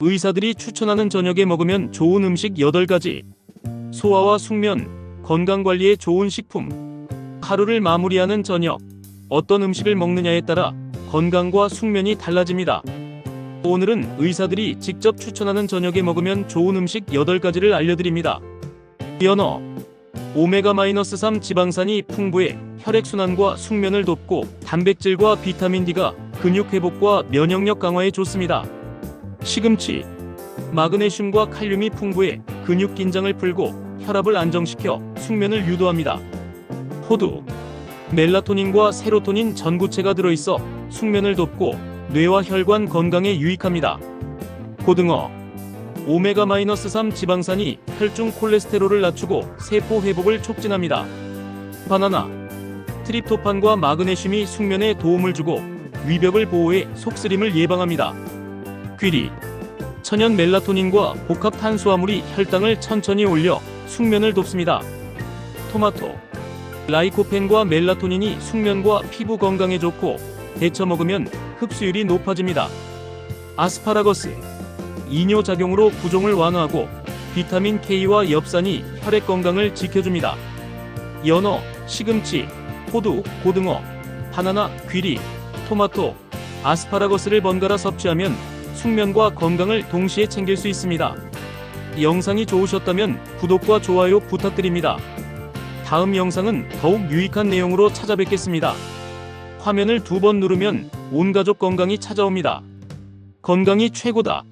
의사들이 추천하는 저녁에 먹으면 좋은 음식 8가지. 소화와 숙면, 건강관리에 좋은 식품. 하루를 마무리하는 저녁. 어떤 음식을 먹느냐에 따라 건강과 숙면이 달라집니다. 오늘은 의사들이 직접 추천하는 저녁에 먹으면 좋은 음식 8가지를 알려드립니다. 연어. 오메가-3 지방산이 풍부해 혈액순환과 숙면을 돕고 단백질과 비타민 D가 근육 회복과 면역력 강화에 좋습니다. 시금치. 마그네슘과 칼륨이 풍부해 근육 긴장을 풀고 혈압을 안정시켜 숙면을 유도합니다. 호두. 멜라토닌과 세로토닌 전구체가 들어있어 숙면을 돕고 뇌와 혈관 건강에 유익합니다. 고등어. 오메가-3 지방산이 혈중 콜레스테롤을 낮추고 세포 회복을 촉진합니다. 바나나. 트립토판과 마그네슘이 숙면에 도움을 주고 위벽을 보호해 속쓰림을 예방합니다. 귀리. 천연 멜라토닌과 복합 탄수화물이 혈당을 천천히 올려 숙면을 돕습니다. 토마토. 라이코펜과 멜라토닌이 숙면과 피부 건강에 좋고 데쳐 먹으면 흡수율이 높아집니다. 아스파라거스. 이뇨 작용으로 부종을 완화하고 비타민 K와 엽산이 혈액 건강을 지켜줍니다. 연어, 시금치, 호두, 고등어, 바나나, 귀리, 토마토, 아스파라거스를 번갈아 섭취하면 숙면과 건강을 동시에 챙길 수 있습니다. 영상이 좋으셨다면 구독과 좋아요 부탁드립니다. 다음 영상은 더욱 유익한 내용으로 찾아뵙겠습니다. 화면을 두 번 누르면 온 가족 건강이 찾아옵니다. 건강이 최고다.